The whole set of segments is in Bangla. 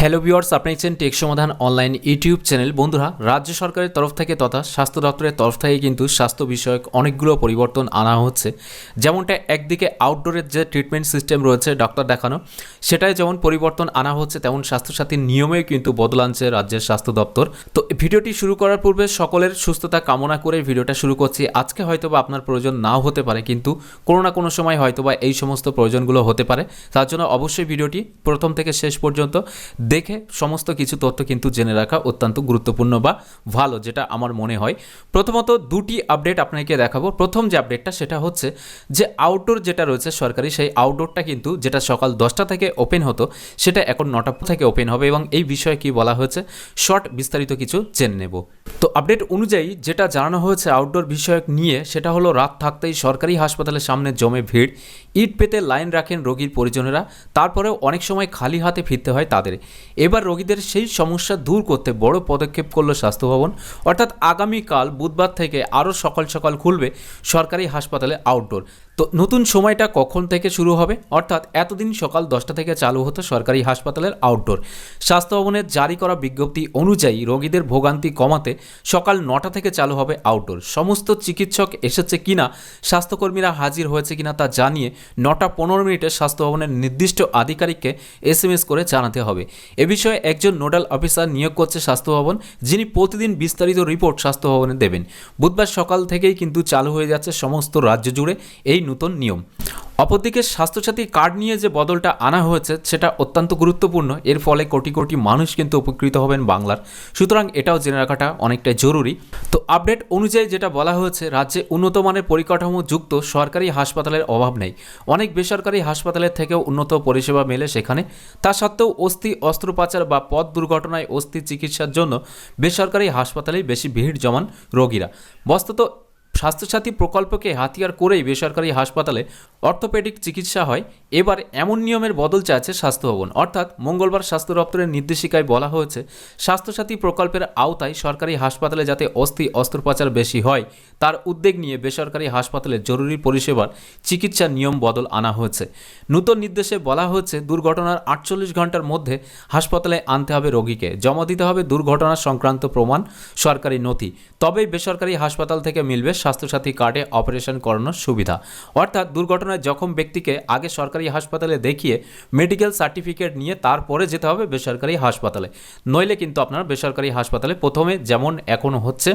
হ্যালো ভিউয়ার্স, আপনি দেখছেন টেক সমাধান অনলাইন ইউটিউব চ্যানেল। বন্ধুরা, রাজ্য সরকারের তরফ থেকে তথা স্বাস্থ্য দপ্তরের তরফ থেকে কিন্তু স্বাস্থ্য বিষয়ক অনেকগুলো পরিবর্তন আনা হচ্ছে। যেমনটা একদিকে আউটডোরের যে ট্রিটমেন্ট সিস্টেম রয়েছে ডক্টর দেখানো সেটাই যেমন পরিবর্তন আনা হচ্ছে, তেমন স্বাস্থ্যসাথীর নিয়মেও কিন্তু বদল আনছে রাজ্যের স্বাস্থ্য দপ্তর। তো ভিডিওটি শুরু করার পূর্বে সকলের সুস্থতা কামনা করে ভিডিওটা শুরু করছি। আজকে হয়তোবা আপনার প্রয়োজন নাও হতে পারে, কিন্তু কোনো না কোনো সময় হয়তোবা এই সমস্ত প্রয়োজনগুলো হতে পারে। তার জন্য অবশ্যই ভিডিওটি প্রথম থেকে শেষ পর্যন্ত দেখে সমস্ত কিছু তথ্য কিন্তু জেনে রাখা অত্যন্ত গুরুত্বপূর্ণ বা ভালো, যেটা আমার মনে হয়। প্রথমত দুটি আপডেট আপনাকে দেখাবো। প্রথম যে আপডেটটা সেটা হচ্ছে যে আউটডোর যেটা রয়েছে সরকারি, সেই আউটডোরটা কিন্তু যেটা সকাল দশটা থেকে ওপেন হতো, সেটা এখন নটা থেকে ওপেন হবে এবং এই বিষয়ে কি বলা হয়েছে শর্ট বিস্তারিত কিছু জেনে নেব। তো আপডেট অনুযায়ী যেটা জানানো হয়েছে আউটডোর বিষয়ক নিয়ে, সেটা হলো রাত থাকতেই সরকারি হাসপাতালের সামনে জমে ভিড়। ইট পেতে লাইন রাখেন রোগীর পরিজনেরা, তারপরেও অনেক সময় খালি হাতে ফিরতে হয় তাদের। এবার রোগীদের সেই সমস্যা দূর করতে বড় পদক্ষেপ করল স্বাস্থ্য ভবন অর্থাৎ আগামীকাল বুধবার থেকে আরও সকাল সকাল খুলবে সরকারি হাসপাতালে আউটডোর তো নতুন সময়টা কখন থেকে শুরু হবে? অর্থাৎ এতদিন সকাল দশটা থেকে চালু হতো সরকারি হাসপাতালের আউটডোর স্বাস্থ্য ভবনের জারি করা বিজ্ঞপ্তি অনুযায়ী রোগীদের ভোগান্তি কমাতে সকাল নটা থেকে চালু হবে আউটডোর সমস্ত চিকিৎসক এসেছে কিনা, স্বাস্থ্যকর্মীরা হাজির হয়েছে কিনা তা জানিয়ে নটা পনেরো মিনিটে স্বাস্থ্য ভবনের নির্দিষ্ট আধিকারিককে এস এম এস করে জানাতে হবে। এ বিষয়ে একজন নোডাল অফিসার নিয়োগ করছে স্বাস্থ্য ভবন, যিনি প্রতিদিন বিস্তারিত রিপোর্ট স্বাস্থ্য ভবনে দেবেন। বুধবার সকাল থেকেই কিন্তু চালু হয়ে যাচ্ছে সমস্ত রাজ্য জুড়ে এই নতুন নিয়ম। অপরদিকে স্বাস্থ্যসাথী কার্ড নিয়ে যে বদলটা আনা হয়েছে, সেটা অত্যন্ত গুরুত্বপূর্ণ। এর ফলে কোটি কোটি মানুষ কিন্তু উপকৃত হবেন বাংলার। সুতরাং এটাও জেনে রাখাটা অনেকটাই জরুরি। তো আপডেট অনুযায়ী যেটা বলা হয়েছে, রাজ্যে উন্নত মানের পরিকাঠামো যুক্ত সরকারি হাসপাতালের অভাব নেই। অনেক বেসরকারি হাসপাতালের থেকেও উন্নত পরিষেবা মেলে সেখানে। তা সত্ত্বেও অস্থি অস্ত্রোপচার বা পথ দুর্ঘটনায় অস্থি চিকিৎসার জন্য বেসরকারি হাসপাতালেই বেশি ভিড় জমান রোগীরা। বস্তুত স্বাস্থ্যসাথী প্রকল্পকে হাতিয়ার করেই বেসরকারি হাসপাতালে অর্থোপেডিক চিকিৎসা হয়। এবার এমন নিয়মের বদল চাইছে স্বাস্থ্য ভবন অর্থাৎ মঙ্গলবার স্বাস্থ্য দপ্তরের নির্দেশিকায় বলা হয়েছে, স্বাস্থ্যসাথী প্রকল্পের আওতায় সরকারি হাসপাতালে যাতে অস্থি অস্ত্রোপচার বেশি হয়, তার উদ্যোগ নিয়ে বেসরকারি হাসপাতালে জরুরি পরিষেবার চিকিৎসার নিয়ম বদল আনা হয়েছে। নতুন নির্দেশে বলা হয়েছে, দুর্ঘটনার আটচল্লিশ ঘণ্টার মধ্যে হাসপাতালে আনতে হবে রোগীকে। জমা দিতে হবে দুর্ঘটনা সংক্রান্ত প্রমাণ, সরকারি নথি। তবেই বেসরকারি হাসপাতাল থেকে মিলবে স্বাস্থ্যসাথী কার্ডে অপারেশন করানোর সুবিধা। অর্থাৎ দুর্ঘটনায় জখম ব্যক্তিকে আগে সরকারি হাসপাতালে দেখিয়ে মেডিকেল সার্টিফিকেট নিয়ে তারপরে যেতে হবে বেসরকারি হাসপাতালে। নইলে কিন্তু আপনার বেসরকারি হাসপাতালে প্রথমে যেমন এখন হচ্ছে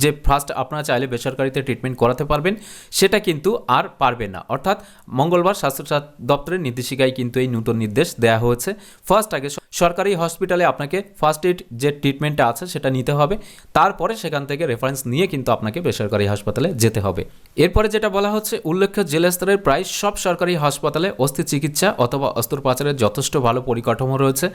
যে ফার্স্ট আপনারা চাইলে বেসরকারিতে ট্রিটমেন্ট করাতে পারবেন, সেটা কিন্তু আর পারবেন না। অর্থাৎ মঙ্গলবার স্বাস্থ্য দপ্তরের নির্দেশিকায় কিন্তু এই নতুন নির্দেশ দেওয়া হয়েছে। ফার্স্ট আগে সরকারি হসপিটালে আপনাকে ফার্স্ট এইড যে ট্রিটমেন্টটা আছে সেটা নিতে হবে। তারপরে সেখান থেকে রেফারেন্স নিয়ে কিন্তু আপনাকে বেসরকারি হাসপাতালে যেতে হবে। এরপরে যেটা বলা হচ্ছে, উল্লেখ্য জেলা স্তরের প্রায় সব সরকারি হাসপাতালে অস্থি চিকিৎসা অথবা অস্ত্রোপচারের যথেষ্ট ভালো পরিকাঠামো রয়েছে।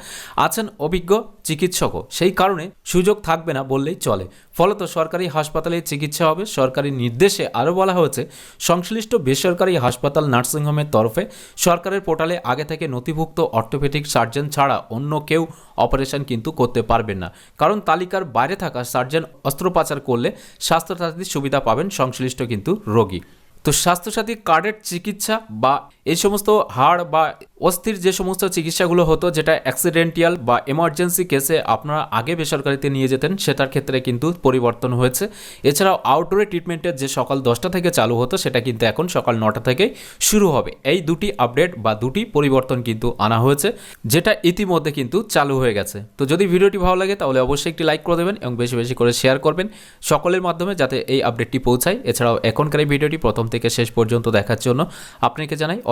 আছেন অভিজ্ঞ চিকিৎসকও। সেই কারণে সুযোগ থাকবে না বললেই চলে। ফলত সরকারি হাসপাতালে চিকিৎসা হবে। সরকারি নির্দেশে আরও বলা হয়েছে, সংশ্লিষ্ট বেসরকারি হাসপাতাল নার্সিংহোমের তরফে সরকারের পোর্টালে আগে থেকে নথিভুক্ত অর্থোপেডিক সার্জন ছাড়া অন্য কেউ অপারেশন কিন্তু করতে পারবেন না। কারণ তালিকার বাইরে থাকা সার্জন অস্ত্রোপচার করলে স্বাস্থ্যসাথীর সুবিধা পাবেন সংশ্লিষ্ট কিন্তু রোগী। তো স্বাস্থ্যসাথী কার্ডের চিকিৎসা বা এই সমস্ত হাড় বা অস্থির যে সমস্ত চিকিৎসাগুলো হতো, যেটা অ্যাক্সিডেন্টিয়াল বা এমার্জেন্সি কেসে আপনারা আগে বেসরকারিতে নিয়ে যেতেন, সেটার ক্ষেত্রে কিন্তু পরিবর্তন হয়েছে। এছাড়াও আউটডোরে ট্রিটমেন্টের যে সকাল দশটা থেকে চালু হতো, সেটা কিন্তু এখন সকাল নটা থেকে শুরু হবে। এই দুটি আপডেট বা দুটি পরিবর্তন কিন্তু আনা হয়েছে, যেটা ইতিমধ্যে কিন্তু চালু হয়ে গেছে। তো যদি ভিডিওটি ভালো লাগে, তাহলে অবশ্যই একটি লাইক করে দেবেন এবং বেশি বেশি করে শেয়ার করবেন সকলের মাধ্যমে, যাতে এই আপডেটটি পৌঁছায়। এছাড়াও এখনকার এই ভিডিওটি প্রথম থেকে শেষ পর্যন্ত দেখার জন্য আপনাকে জানাই